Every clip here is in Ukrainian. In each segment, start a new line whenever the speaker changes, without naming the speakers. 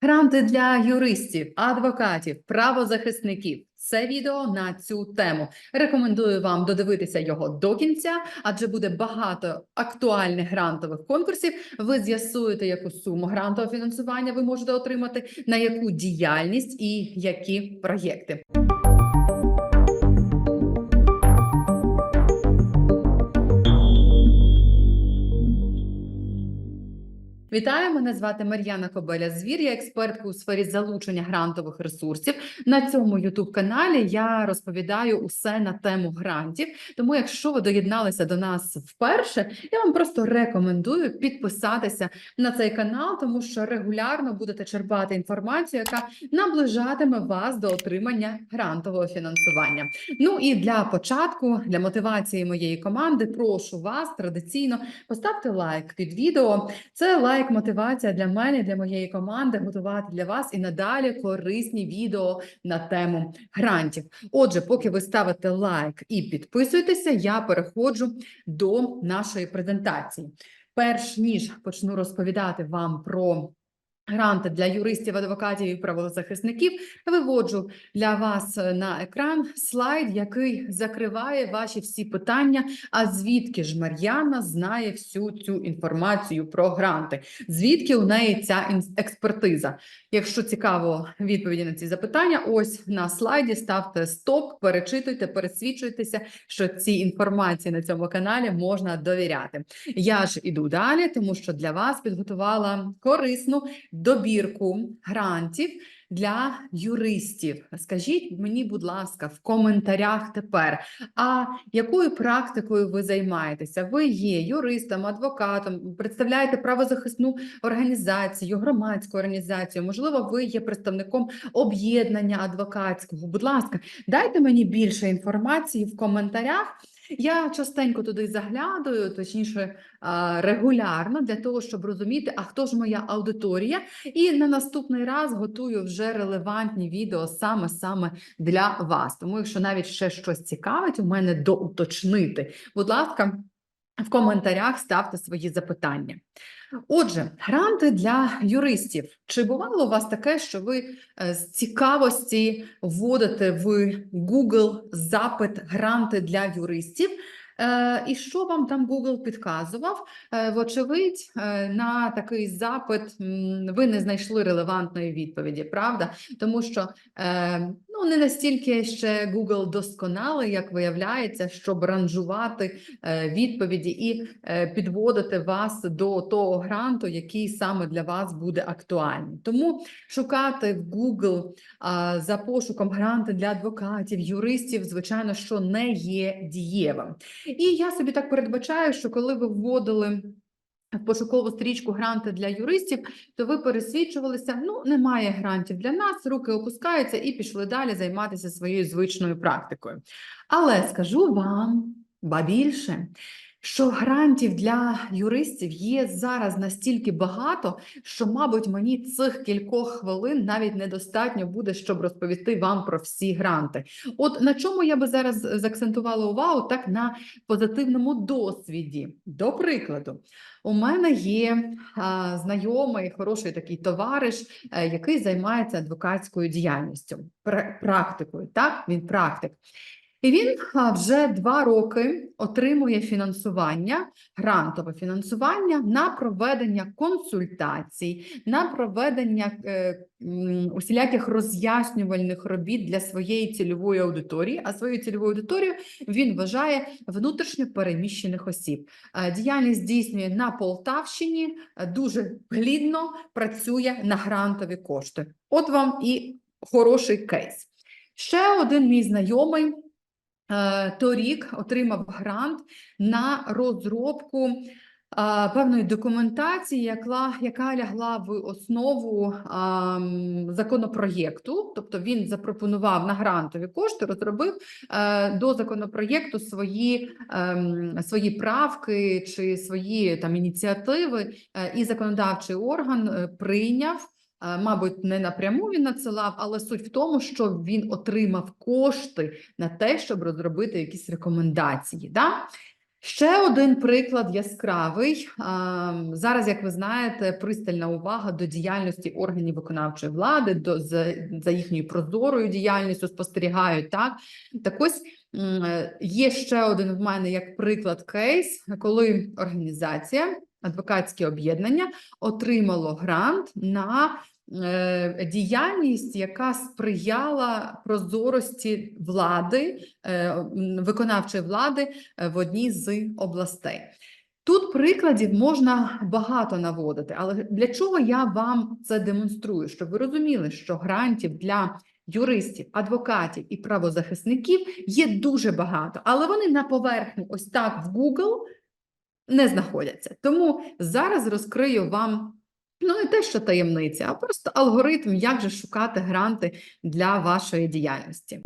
Гранти для юристів, адвокатів, правозахисників. Це відео на цю тему. Рекомендую вам додивитися його до кінця, адже буде багато актуальних грантових конкурсів. Ви з'ясуєте, яку суму грантового фінансування ви можете отримати, на яку діяльність і які проєкти. Вітаю, мене звати Мар'яна Кобеля Звір. Я експертка у сфері залучення грантових ресурсів. На цьому youtube каналі я розповідаю усе на тему грантів. Тому, якщо ви доєдналися до нас вперше, я вам просто рекомендую підписатися на цей канал, тому що регулярно будете черпати інформацію, яка наближатиме вас до отримання грантового фінансування. Ну і для початку, для мотивації моєї команди, прошу вас традиційно поставте лайк під відео. Це лайк мотивація для мене, для моєї команди готувати для вас і надалі корисні відео на тему грантів. Отже, поки ви ставите лайк і підписуєтеся, я переходжу до нашої презентації. Перш ніж почну розповідати вам про гранти для юристів, адвокатів і правозахисників, виводжу для вас е, на екран слайд, який закриває ваші всі питання. А звідки ж Мар'яна знає всю цю інформацію про гранти? Звідки у неї ця експертиза? Якщо цікаво відповіді на ці запитання, ось на слайді ставте стоп, перечитуйте, пересвідчуйтеся, що цій інформації на цьому каналі можна довіряти. Я ж іду далі, тому що для вас підготувала корисну добірку грантів для юристів. Скажіть мені, будь ласка, в коментарях тепер, а якою практикою ви займаєтеся? Ви є юристом, адвокатом, представляєте правозахисну організацію, громадську організацію, можливо, ви є представником об'єднання адвокатського. Будь ласка, дайте мені більше інформації в коментарях. Я частенько туди заглядаю, точніше регулярно, для того, щоб розуміти, а хто ж моя аудиторія, і на наступний раз готую вже релевантні відео саме саме для вас. Тому, якщо навіть ще щось цікавить, у мене доуточнити, будь ласка, в коментарях ставте свої запитання. Отже, гранти для юристів. Чи бувало у вас таке, що ви е, з цікавості вводите в Google запит гранти для юристів? Е, І що вам там Google підказував? Е, Вочевидь, на такий запит ви не знайшли релевантної відповіді, правда? Тому що ну, не настільки ще Google досконалий, як виявляється, щоб ранжувати е, відповіді і е, підводити вас до того гранту, який саме для вас буде актуальним. Тому шукати в Google за пошуком гранти для адвокатів, юристів, звичайно, що не є дієвим. І я собі так передбачаю, що коли ви вводили. Пошукову стрічку гранти для юристів, то ви пересвідчувалися, ну немає грантів для нас, руки опускаються і пішли далі займатися своєю звичною практикою. Але скажу вам, ба більше, що грантів для юристів є зараз настільки багато, що, мабуть, мені цих кількох хвилин навіть недостатньо буде, щоб розповісти вам про всі гранти. От на чому я би зараз заакцентувала увагу, так на позитивному досвіді. До прикладу, у мене є а, знайомий, хороший такий товариш, е, який займається адвокатською діяльністю, пра- практикою. Так, він практик. І він вже два роки отримує фінансування, грантове фінансування на проведення консультацій, на проведення е, усіляких роз'яснювальних робіт для своєї цільової аудиторії. А свою цільову аудиторію він вважає внутрішньо переміщених осіб. Е, Діяльність здійснює на Полтавщині, е, дуже плідно працює на грантові кошти. От вам і хороший кейс. Ще один мій знайомий торік отримав грант на розробку певної документації, яка, яка лягла в основу ам, законопроєкту. Тобто він запропонував на грантові кошти, розробив е, до законопроєкту свої, ем, свої правки чи свої там ініціативи, е, і законодавчий орган е, прийняв. Е, Мабуть, не напряму він надсилав, але суть в тому, що він отримав кошти на те, щоб розробити якісь рекомендації. Да? Ще один приклад яскравий. Зараз, як ви знаєте, пристальна увага до діяльності органів виконавчої влади, до за, за їхньою прозорою діяльністю спостерігають так. Так ось е, є ще один в мене як приклад кейс, коли організація, адвокатське об'єднання отримало грант на е, діяльність, яка сприяла прозорості влади, е, виконавчої влади е, в одній з областей. Тут прикладів можна багато наводити, але для чого я вам це демонструю? Щоб ви розуміли, що грантів для юристів, адвокатів і правозахисників є дуже багато, але вони на поверхні, ось так в Google не знаходяться. Тому зараз розкрию вам ну не те, що таємниця, а просто алгоритм, як же шукати гранти для вашої діяльності.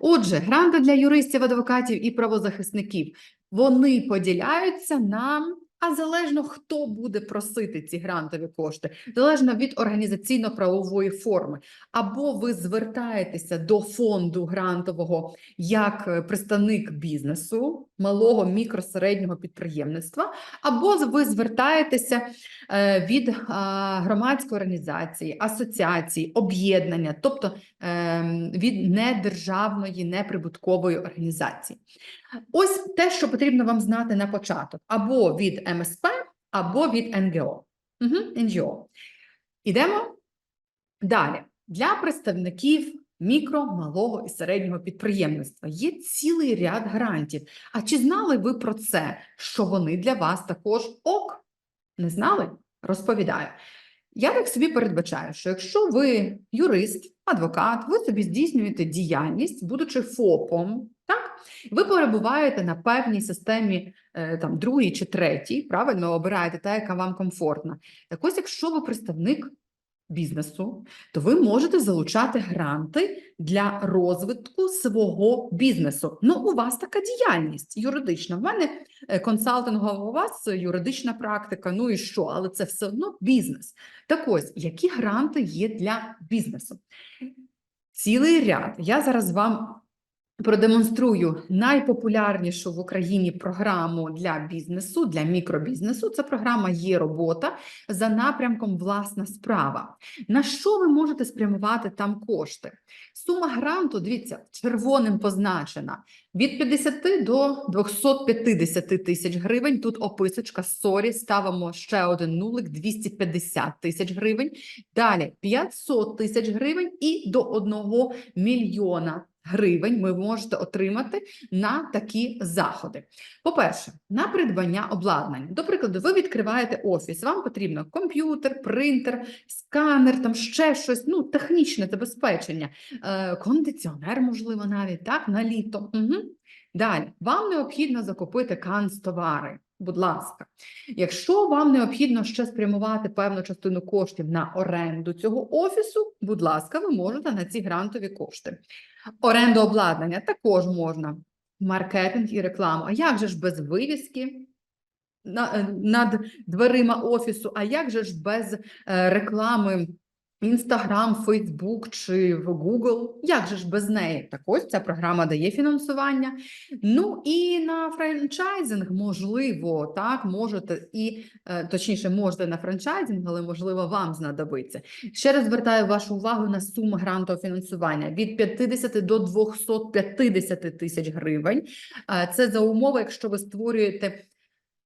Отже, гранти для юристів, адвокатів і правозахисників вони поділяються на а залежно хто буде просити ці грантові кошти, залежно від організаційно-правової форми, або ви звертаєтеся до фонду грантового як е, представник бізнесу, малого мікро-середнього підприємництва, або ви звертаєтеся е, від е, громадської організації, асоціації, об'єднання, тобто ем, від недержавної, неприбуткової організації. Ось те, що потрібно вам знати на початок, або від МСП, або від НГО. Угу, НГО. Ідемо далі. Для представників мікро, малого і середнього підприємництва є цілий ряд грантів. А чи знали ви про це, що вони для вас також ок? Не знали? Розповідаю. Я так собі передбачаю, що якщо ви юрист, адвокат, ви собі здійснюєте діяльність, будучи ФОПом, так? Ви перебуваєте на певній системі, е, там, другій чи третій, правильно обираєте та, яка вам комфортна. Так ось, якщо ви представник бізнесу, то ви можете залучати гранти для розвитку свого бізнесу. Ну, у вас така діяльність юридична. В мене е, консалтингова, у вас юридична практика, ну і що, але це все одно бізнес. Так ось, які гранти є для бізнесу? Цілий ряд. Я зараз вам продемонструю найпопулярнішу в Україні програму для бізнесу, для мікробізнесу. Це програма є робота за напрямком власна справа. На що ви можете спрямувати там кошти? Сума гранту, дивіться, червоним позначена від 50 до 250 тисяч гривень. Тут описочка, сорі, ставимо ще один нулик, 250 тисяч гривень. Далі 500 тисяч гривень і до 1 мільйона гривень ви можете отримати на такі заходи. По-перше, на придбання обладнання. До прикладу, ви відкриваєте офіс, вам потрібно комп'ютер, принтер, сканер, там ще щось, ну, технічне забезпечення, е, кондиціонер, можливо, навіть так, на літо. Угу. Далі, вам необхідно закупити канцтовари. Будь ласка, якщо вам необхідно ще спрямувати певну частину коштів на оренду цього офісу, будь ласка, ви можете на ці грантові кошти. Оренду обладнання також можна. Маркетинг і рекламу. А як же ж без вивіски над дверима офісу? А як же ж без е, реклами Інстаграм, Фейсбук чи в Google? Як же ж без неї? Так ось ця програма дає фінансування. Ну і на франчайзинг, можливо, так, можете і е, точніше, можете на франчайзинг, але можливо вам знадобиться. Ще раз звертаю вашу увагу на суму грантового фінансування від 50 до 250 тисяч гривень. Е, Це за умови, якщо ви створюєте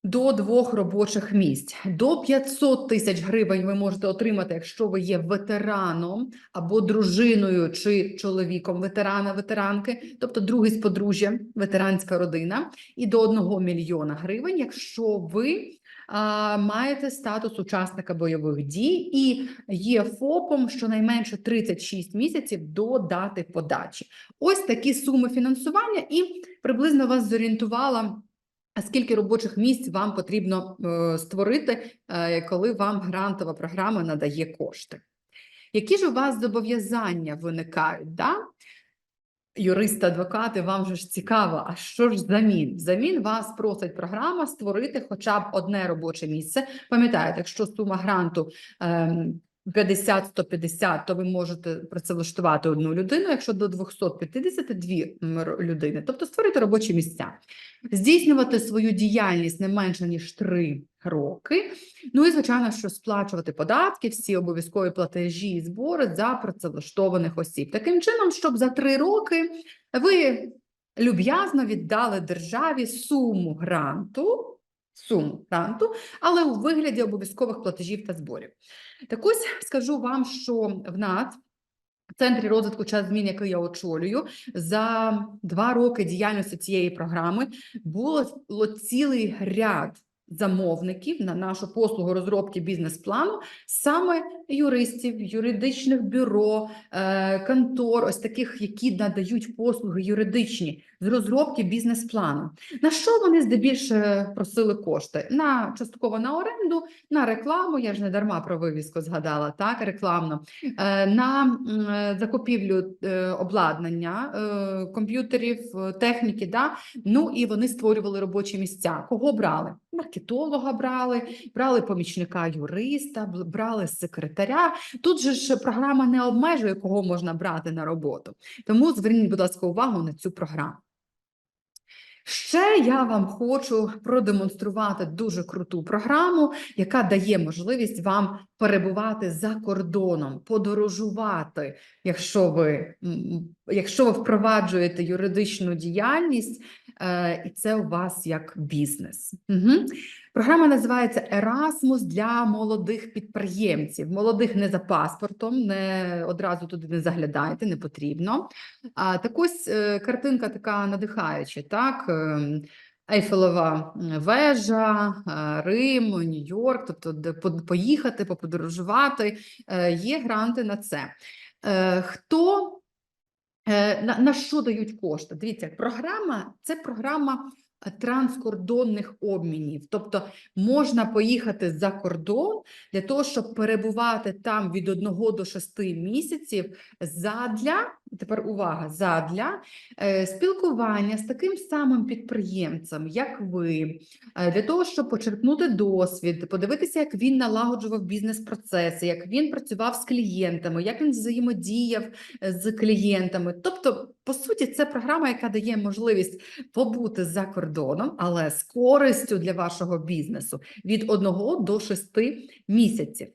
до двох робочих місць. До 500 тисяч гривень ви можете отримати, якщо ви є ветераном або дружиною чи чоловіком ветерана, ветеранки, тобто другий з подружжя, ветеранська родина, і до 1 мільйона гривень, якщо ви а, маєте статус учасника бойових дій і є ФОПом щонайменше 36 місяців до дати подачі. Ось такі суми фінансування, і приблизно вас зорієнтувала. Скільки робочих місць вам потрібно е, створити, е, коли вам грантова програма надає кошти? Які ж у вас зобов'язання виникають? Да? Юристи, адвокати, вам же ж цікаво, а що ж взамін? Взамін вас просить програма створити хоча б одне робоче місце. Пам'ятаєте, якщо сума гранту ем, 50-150, то ви можете працевлаштувати одну людину, якщо до 250 – дві людини, тобто створити робочі місця, здійснювати свою діяльність не менше ніж 3 роки. Ну і звичайно, що сплачувати податки, всі обов'язкові платежі і збори за працевлаштованих осіб. Таким чином, щоб за 3 роки ви люб'язно віддали державі суму гранту, суму гранту, але у вигляді обов'язкових платежів та зборів. Так ось скажу вам, що в нас в центрі розвитку час змін, який я очолюю, за два роки діяльності цієї програми було, цілий ряд замовників на нашу послугу розробки бізнес-плану, саме юристів, юридичних бюро, е, контор, ось таких, які надають послуги юридичні з розробки бізнес-плану. На що вони здебільше просили кошти? На частково на оренду, на рекламу. Я ж не дарма про вивіску згадала, так рекламно, е, на е, закупівлю обладнання, комп'ютерів, техніки. Да? Ну і вони створювали робочі місця. Кого брали? Маркетолога брали, брали помічника юриста, брали секретаря. Тут же ж програма не обмежує, кого можна брати на роботу. Тому зверніть, будь ласка, увагу на цю програму. Ще я вам хочу продемонструвати дуже круту програму, яка дає можливість вам перебувати за кордоном, подорожувати, якщо ви, якщо ви впроваджуєте юридичну діяльність, е, і це у вас як бізнес. Угу. Програма називається Erasmus для молодих підприємців. Молодих не за паспортом, не одразу туди не заглядайте, не потрібно. А так ось е, картинка така надихаюча, так? Ем, Ейфелева вежа, е, Рим, Нью-Йорк, тобто поїхати, поподорожувати. Е, Є гранти на це. Е, Хто Е, На, на що дають кошти? Дивіться, програма це програма е, транскордонних обмінів. Тобто можна поїхати за кордон для того, щоб перебувати там від 1 до 6 місяців задля, тепер увага, задля е, спілкування з таким самим підприємцем, як ви, е, для того, щоб почерпнути досвід, подивитися, як він налагоджував бізнес-процеси, як він працював з клієнтами, як він взаємодіяв е, з клієнтами. Тобто, по суті, це програма, яка дає можливість побути за кордоном, але з користю для вашого бізнесу від 1 до 6 місяців.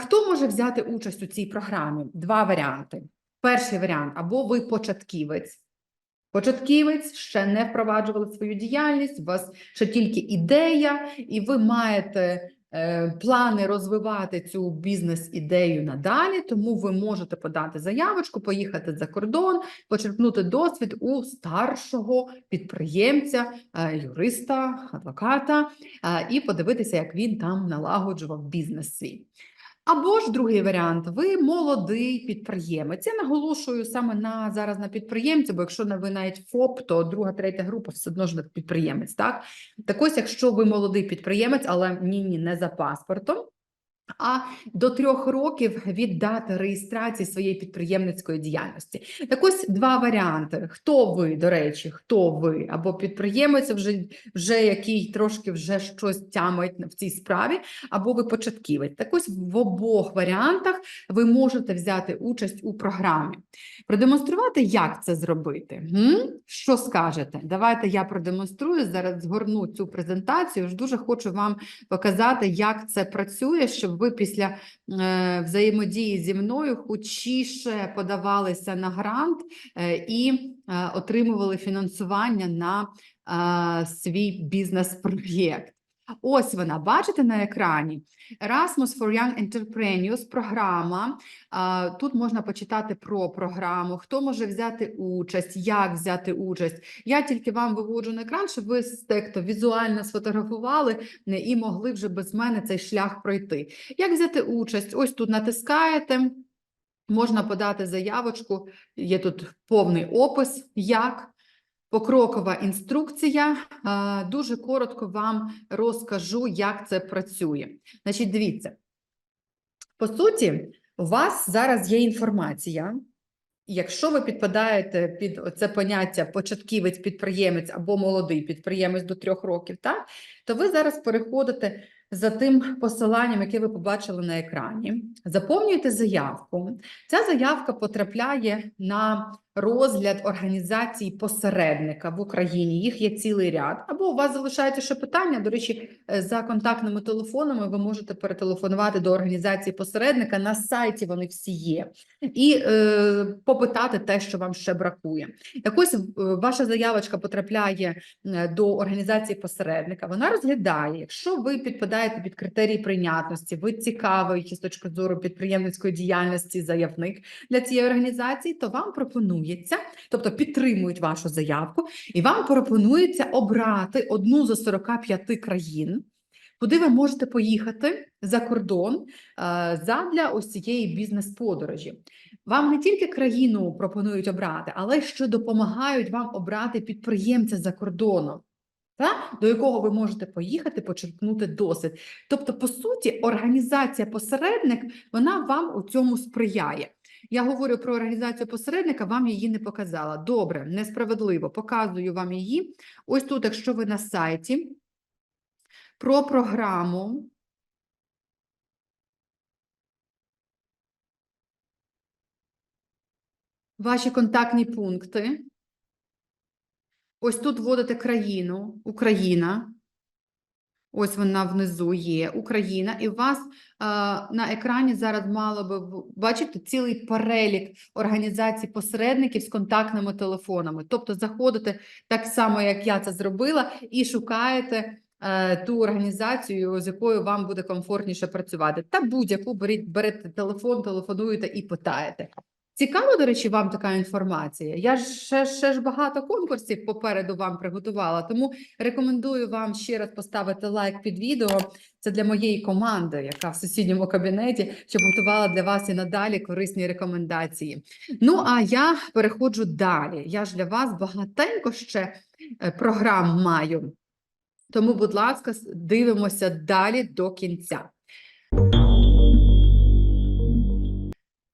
Хто може взяти участь у цій програмі? Два варіанти. Перший варіант або ви початківець. Початківець ще не впроваджували свою діяльність, у вас ще тільки ідея, і ви маєте плани розвивати цю бізнес-ідею надалі, тому ви можете подати заявочку, поїхати за кордон, почерпнути досвід у старшого підприємця, е, юриста, адвоката, е, і подивитися, як він там налагоджував бізнес свій. Або ж другий варіант, ви молодий підприємець. Я наголошую саме на зараз на підприємця, бо якщо ви навіть ФОП, то друга, третя група все одно ж підприємець. Так, так ось, якщо ви молодий підприємець, але ні, ні, не за паспортом. А до трьох років від дати реєстрації своєї підприємницької діяльності. Так ось два варіанти. Хто ви, до речі, хто ви? Або підприємець, вже, вже який трошки вже щось тямить в цій справі, або ви початківець. Так ось в обох варіантах ви можете взяти участь у програмі. Продемонструвати, як це зробити? М? Що скажете? Давайте я продемонструю. Зараз згорну цю презентацію. Дуже хочу вам показати, як це працює, щоб ви після е, взаємодії зі мною хучіше подавалися на грант е, і е, отримували фінансування на е, свій бізнес-проєкт. Ось вона, бачите на екрані? Erasmus for Young Entrepreneurs програма. Тут можна почитати про програму, хто може взяти участь, як взяти участь. Я тільки вам виводжу на екран, щоб ви текто візуально сфотографували і могли вже без мене цей шлях пройти. Як взяти участь? Ось тут натискаєте. Можна подати заявочку, є тут повний опис, як покрокова інструкція. Дуже коротко вам розкажу, як це працює. Значить, дивіться. По суті, у вас зараз є інформація. Якщо ви підпадаєте під це поняття початківець, підприємець або молодий підприємець до трьох років, так, то ви зараз переходите за тим посиланням, яке ви побачили на екрані. Заповнюєте заявку. Ця заявка потрапляє на розгляд організації посередника в Україні. Їх є цілий ряд. Або у вас залишається ще питання. До речі, е, за контактними телефонами ви можете перетелефонувати до організації посередника. На сайті вони всі є, і е, попитати те, що вам ще бракує. Так ось е, ваша заявочка потрапляє е, до організації посередника. Вона розглядає, якщо ви підпадаєте під критерії прийнятності, ви цікавий з точки зору підприємницької діяльності заявник для цієї організації, то вам пропонується, тобто підтримують вашу заявку, і вам пропонується обрати одну з 45 країн. Куди ви можете поїхати за кордон е, задля ось цієї бізнес-подорожі? Вам не тільки країну пропонують обрати, але що допомагають вам обрати підприємця за кордоном, та, до якого ви можете поїхати, почерпнути досвід. Тобто, по суті, організація посередник вона вам у цьому сприяє. Я говорю про організацію посередника, вам її не показала. Добре, несправедливо. Показую вам її. Ось тут, якщо ви на сайті, про програму. Ваші контактні пункти. Ось тут вводите країну, Україна. Ось вона внизу є, Україна, і у вас е, на екрані зараз мало би бачите цілий перелік організацій посередників з контактними телефонами. Тобто заходите так само, як я це зробила, і шукаєте е, ту організацію, з якою вам буде комфортніше працювати. Та будь-яку беріть, берете телефон, телефонуєте і питаєте. Цікаво, до речі, вам така інформація. Я ж ще, ще ж багато конкурсів попереду вам приготувала, тому рекомендую вам ще раз поставити лайк під відео. Це для моєї команди, яка в сусідньому кабінеті, щоб готувала для вас і надалі корисні рекомендації. Ну а я переходжу далі. Я ж для вас багатенько ще е, програм маю. Тому, будь ласка, дивимося далі до кінця.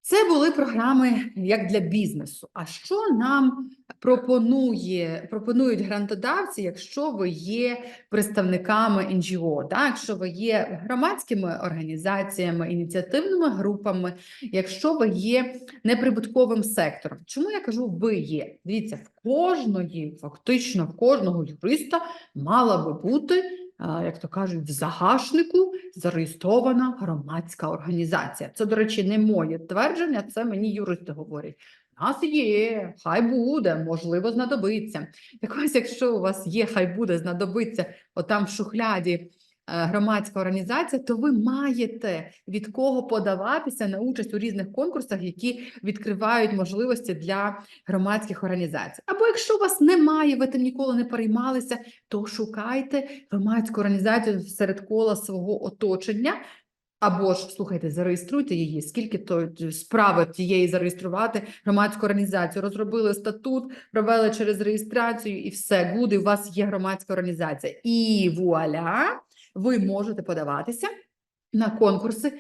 Це були програми як для бізнесу. А що нам пропонує, пропонують грантодавці, якщо ви є представниками NGO, так? якщо ви є громадськими організаціями, ініціативними групами, якщо ви є неприбутковим сектором? Чому я кажу ви є? Дивіться, в кожної, фактично, в кожного юриста мала би бути як то кажуть, в загашнику зареєстрована громадська організація. Це, до речі, не моє твердження, це мені юристи говорять. Нас є, хай буде, можливо, знадобиться. Так ось, якщо у вас є, хай буде, знадобиться, отам в шухляді е, громадська організація, то ви маєте від кого подаватися на участь у різних конкурсах, які відкривають можливості для громадських організацій. Або якщо у вас немає, ви тим ніколи не переймалися, то шукайте громадську організацію серед кола свого оточення. Або ж слухайте, зареєструйте її. Скільки то справи тієї зареєструвати громадську організацію? Розробили статут, провели через реєстрацію, і все гуди. У вас є громадська організація. І вуаля, ви можете подаватися на конкурси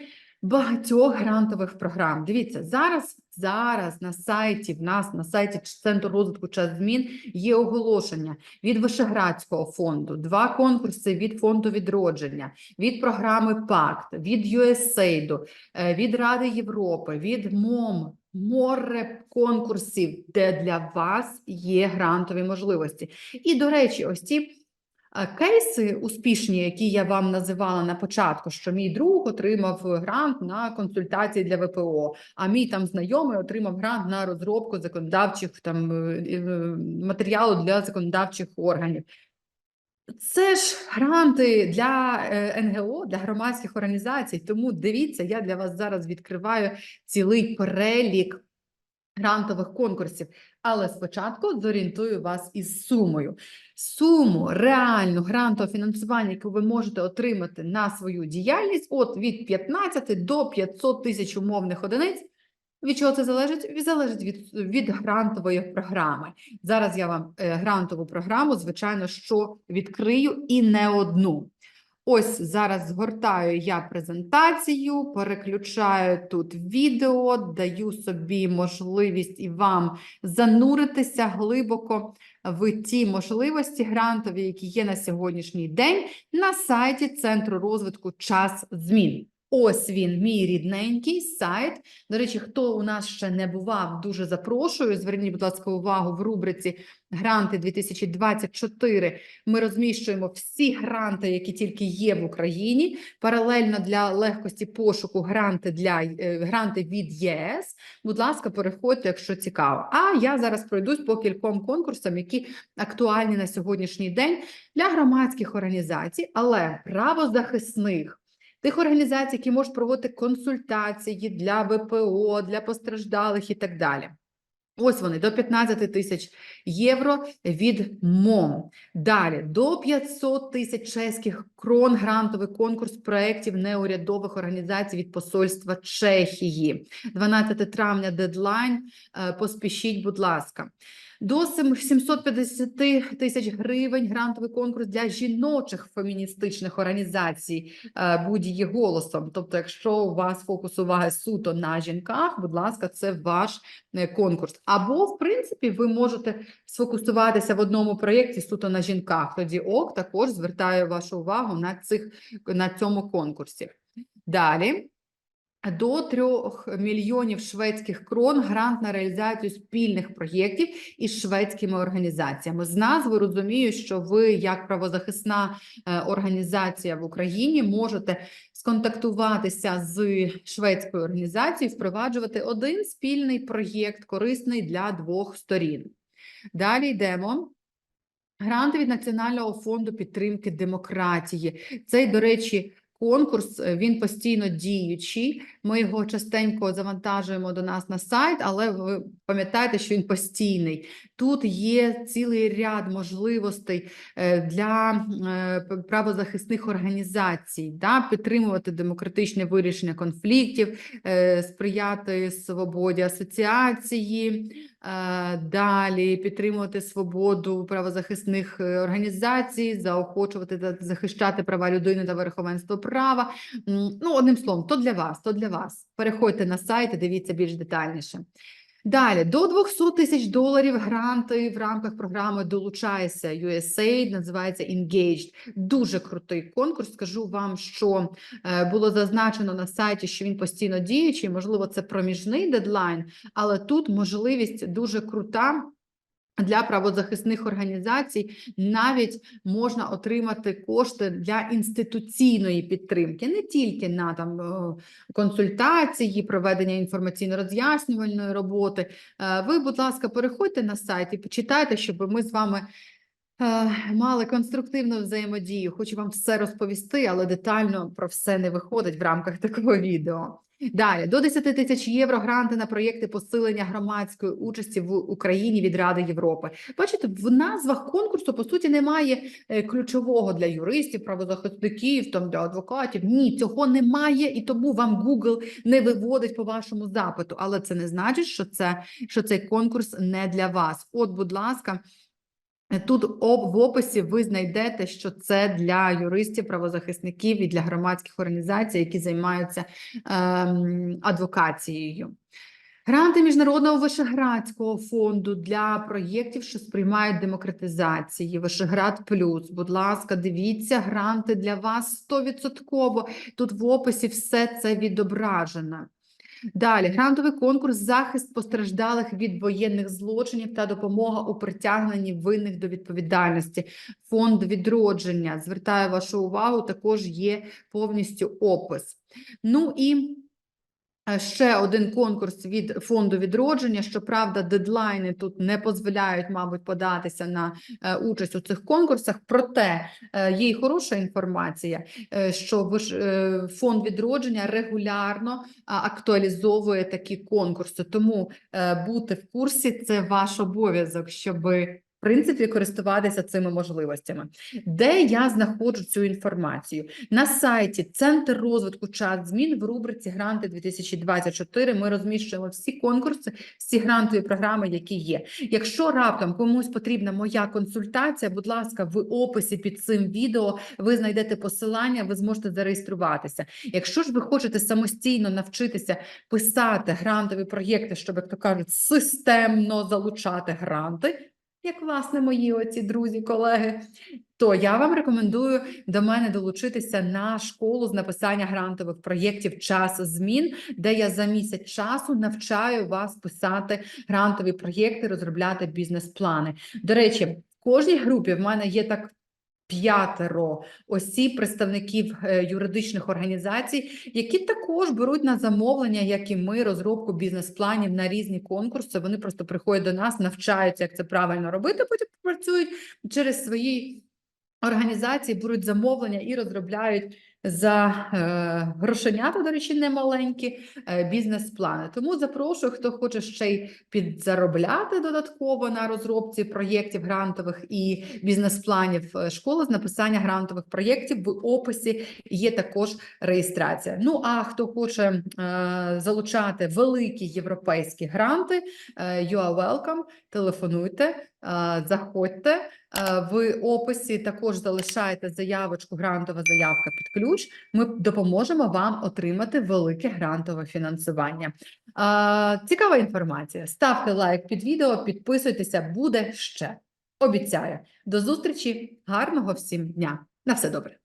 багатьох грантових програм. Дивіться, зараз, зараз на сайті, в нас на сайті Центру розвитку час змін є оголошення від Вишеградського фонду, два конкурси від фонду відродження, від програми ПАКТ, від USAID, е, від Ради Європи, від МОМ. Море конкурсів, де для вас є грантові можливості. І, до речі, ось ці Кейси успішні, які я вам називала на початку, що мій друг отримав грант на консультації для ВПО, а мій там знайомий отримав грант на розробку законодавчих там е, е, матеріалу для законодавчих органів. Це ж гранти для е, НГО, для громадських організацій. Тому дивіться, я для вас зараз відкриваю цілий перелік грантових конкурсів. Але спочатку зорієнтую вас із сумою. Суму реальну грантового фінансування, яку ви можете отримати на свою діяльність, от від 15 до 500 тисяч умовних одиниць. Від чого це залежить? Від- Залежить від, від грантової програми. Зараз я вам е, грантову програму, звичайно, що відкрию і не одну. Ось зараз згортаю я презентацію, переключаю тут відео, даю собі можливість і вам зануритися глибоко в ті можливості грантові, які є на сьогоднішній день на сайті Центру розвитку час змін. Ось він, мій рідненький сайт. До речі, хто у нас ще не бував, дуже запрошую. Зверніть, будь ласка, увагу в рубриці Гранти 2024. Ми розміщуємо всі гранти, які тільки є в Україні. Паралельно для легкості пошуку гранти для е, гранти від ЄС. Будь ласка, переходьте, якщо цікаво. А я зараз пройдусь по кільком конкурсам, які актуальні на сьогоднішній день для громадських організацій, але правозахисних. Тих організацій, які можуть проводити консультації для ВПО, для постраждалих і так далі. Ось вони до 15 тисяч євро від МОМ. Далі до 500 тисяч чеських крон грантовий конкурс проєктів неурядових організацій від посольства Чехії. 12 травня дедлайн. Е, Поспішіть, будь ласка. До сем- 750 тисяч гривень грантовий конкурс для жіночих феміністичних організацій е, будь-її голосом. Тобто, якщо у вас фокус уваги суто на жінках, будь ласка, це ваш е, конкурс. Або, в принципі, ви можете сфокусуватися в одному проєкті суто на жінках. Тоді ок також звертаю вашу увагу на цих на цьому конкурсі. Далі. До 3 мільйонів шведських крон грант на реалізацію спільних проєктів із шведськими організаціями. З назви розумію, що ви, як правозахисна е, організація в Україні, можете сконтактуватися з шведською організацією, впроваджувати один спільний проєкт, корисний для двох сторін. Далі йдемо. Гранти від Національного фонду підтримки демократії. Цей, до речі, конкурс е, він постійно діючий. Ми його частенько завантажуємо до нас на сайт, але ви пам'ятаєте, що він постійний. Тут є цілий ряд можливостей е, для е, правозахисних організацій, да, підтримувати демократичне вирішення конфліктів, е, сприяти свободі асоціації. Далі підтримувати свободу правозахисних організацій, заохочувати та захищати права людини та верховенство права. Ну, одним словом, то для вас, то для вас. Переходьте на сайт і дивіться більш детальніше. Далі до 200 тисяч доларів гранти в рамках програми Долучайся USAID, називається Engaged. Дуже крутий конкурс. Скажу вам, що е, було зазначено на сайті, що він постійно діючий. Можливо, це проміжний дедлайн, але тут можливість дуже крута. Для правозахисних організацій навіть можна отримати кошти для інституційної підтримки, не тільки на там консультації, проведення інформаційно-роз'яснювальної роботи. Е, Ви, будь ласка, переходьте на сайт і почитайте, щоб ми з вами е, мали конструктивну взаємодію. Хочу вам все розповісти, але детально про все не виходить в рамках такого відео. Далі до 10 тисяч євро гранти на проєкти посилення громадської участі в Україні від Ради Європи. Бачите, в назвах конкурсу по суті немає е, ключового для юристів, правозахисників, там для адвокатів. Ні, цього немає, і тому вам Google не виводить по вашому запиту. Але це не значить, що це що цей конкурс не для вас. От, будь ласка. Тут об- в описі ви знайдете, що це для юристів, правозахисників і для громадських організацій, які займаються ем, адвокацією. Гранти Міжнародного Вишеградського фонду для проєктів, що сприймають демократизації. Вишеград Плюс. Будь ласка, дивіться, гранти для вас 100%. Тут в описі все це відображено. Далі грантовий конкурс захист постраждалих від воєнних злочинів та допомога у притягненні винних до відповідальності. Фонд відродження. Звертаю вашу увагу, також є повністю опис. Ну і ще один конкурс від фонду відродження. Щоправда, дедлайни тут не дозволяють, мабуть, податися на е, участь у цих конкурсах. Проте е, є й хороша інформація, е, що е, фонд відродження регулярно актуалізовує такі конкурси. Тому е, бути в курсі це ваш обов'язок, щоб принципі користуватися цими можливостями. Де я знаходжу цю інформацію? На сайті Центр розвитку час змін в рубриці Гранти 2024 ми розміщуємо всі конкурси, всі грантові програми, які є. Якщо раптом комусь потрібна моя консультація, будь ласка, в описі під цим відео ви знайдете посилання, ви зможете зареєструватися. Якщо ж ви хочете самостійно навчитися писати грантові проєкти, щоб, як то кажуть, системно залучати гранти, як власне мої оці друзі, колеги, то я вам рекомендую до мене долучитися на школу з написання грантових проєктів час змін, де я за місяць часу навчаю вас писати грантові проєкти, розробляти бізнес-плани. До речі, в кожній групі в мене є так. П'ятеро осіб, представників е, юридичних організацій, які також беруть на замовлення, як і ми, розробку бізнес-планів на різні конкурси. Вони просто приходять до нас, навчаються, як це правильно робити. Потім працюють через свої організації, беруть замовлення і розробляють за е, грошенята, до речі, немаленькі е, бізнес-плани. Тому запрошую, хто хоче ще й підзаробляти додатково на розробці проєктів грантових і бізнес-планів е, школи з написання грантових проєктів. В описі є також реєстрація. Ну а хто хоче залучати великі європейські гранти, you are welcome, телефонуйте, заходьте. Е, В описі також залишайте заявочку, грантова заявка під ключ. Ми допоможемо вам отримати велике грантове фінансування. Цікава інформація. Ставте лайк під відео, підписуйтеся, буде ще. Обіцяю. До зустрічі, гарного всім дня. На все добре.